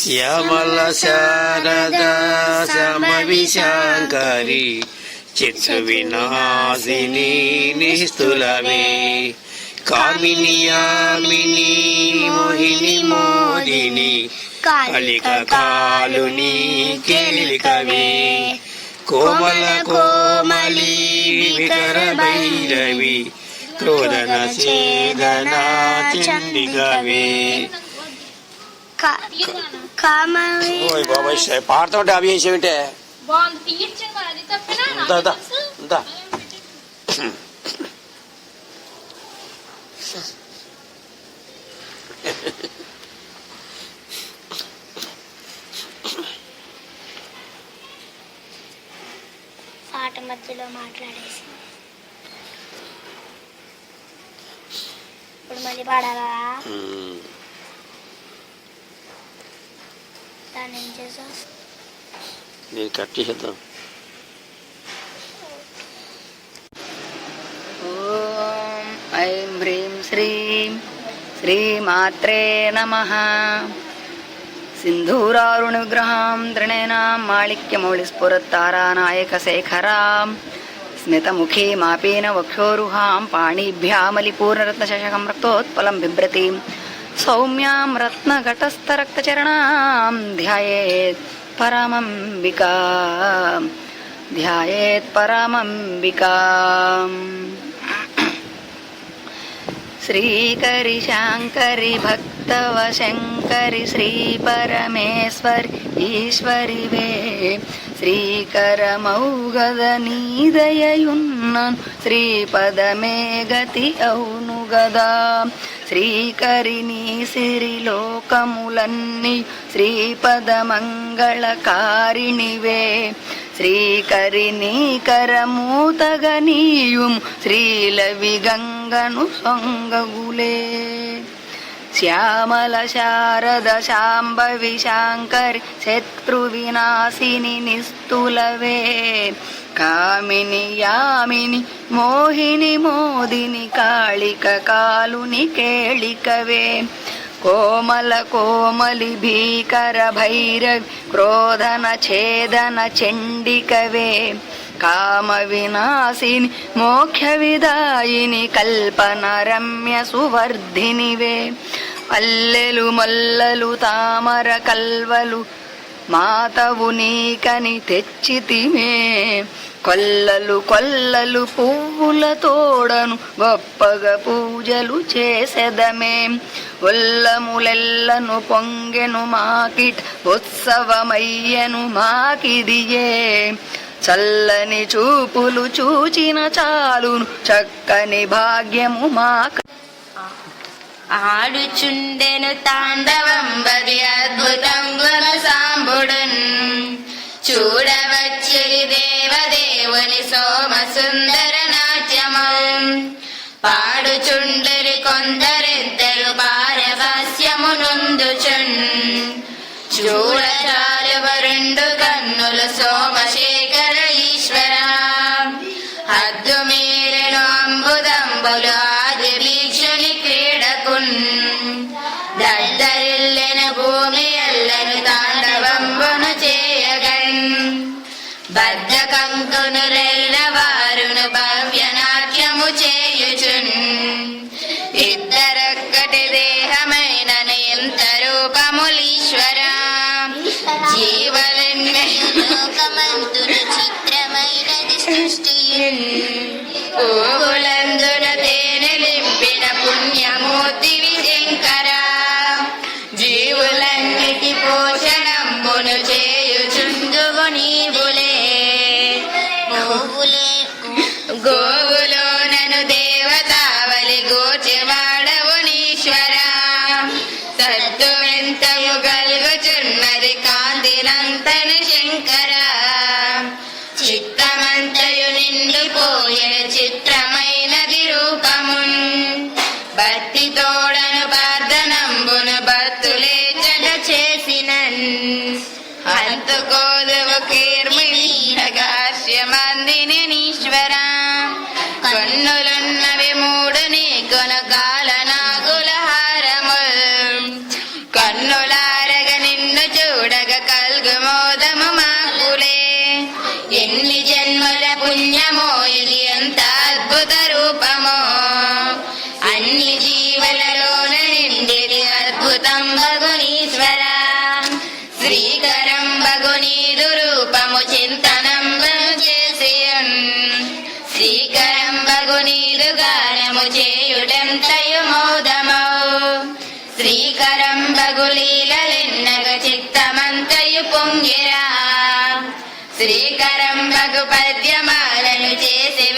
శ్యామల శారద సమవిశాంకరి చిత్ర వినాశిని నిస్తులవే కామిని యామిని మోహిని మోదిని కలిక కాలుని కేలికవే కోమల కోమలి వికర భైరవి క్రోధన చేదన చండికవే కామవి ఓయ్ బాబాయ్ పాడుతుంటే అవి చేసేవింటే పాట మధ్యలో మాట్లాడేసి. ఇప్పుడు మళ్ళీ పాడాలా? దాన్ని ఏం చేసా నేను కట్ చేసేద్దాం ఓం ఐం హ్రీం శ్రీం శ్రీమాత్రే నమ. మాళిక్యమౌళిస్ఫురత్తారానాయకశేఖరాం వక్షోరుహాం పాణిభ్యామలిపూర్ణరత్నశశకం రక్తోత్పలం బిభ్రతీం సౌమ్యాం రత్నఘటస్థరక్తచరణాం ధ్యాయేత్ పరమంబికా. ధ్యాయేత్ పరమంబికా. శ్రీకరి శాంకరి భక్తవ శంకరి శ్రీ పరమేశ్వరి ఈశ్వరి వే శ్రీకరమౌగద నీదయయున్నను శ్రీపదమే గతి అవును గదా శ్రీకరిణి సిరిలోకములన్నీ శ్రీపదమంగళకారిణివే. మంగళకారిణివే శ్రీకరి కరమూతగనీయుం శ్రీలవి గంగను సొంగగులే. శ్యామల శారద శాంభవి శాంకరి శత్రు వినాశిని నిస్తులవే. కామిని యామిని మోహిని మోదిని కాళిక కాలుని కేళికవే. కోమల కోమలి భీకర భైరవి క్రోధన ఛేదన చండికవే. కామ వినాశిని మోక్ష విదాయిని కల్పన రమ్య సువర్ధినివే. అల్లెలు మల్లలు తామర కల్వలు మాతవు నీకని తెచ్చితిమే కొల్లలు కొల్లలు పువ్వుల తోడను గొప్పగా పూజలు చేసెదమే. ఒల్లములెల్లను పొంగెను మాకిట్ ఉత్సవమయ్యను మాకిదియే. చల్లని చూపులు చూచిన చాలును చక్కని భాగ్యము మాక ఆడుచుండెను తాండవం తాండవంబది అద్భుతంగున సాంబుడున్ చూడవచ్చిరి దేవదేవుని సోమ సుందర నాట్యము పాడుచుండరి కొందరిద్దరు పారహాస్యము నొందుచున్ చూడచాలువ రెండు కన్నులు సోమశేఖర ఈశ్వర హద్దు మీరెను అంబుదంబులు కంకునులైన వారును భవ్య నాట్యము చేయుచున్. ఇద్దరొక్కటి దేహమైన ఎంత రూపములీశ్వర. లోకమంతుని చిత్రమైనది సృష్టి శ్రీకరంబగు నీదు గానము చేయుటెంతయు మోదమౌ. శ్రీకరంబగు లీలలెన్నగ చిత్తమంతయు పొంగిరా. శ్రీకరంబగు పద్యమాలను చేసి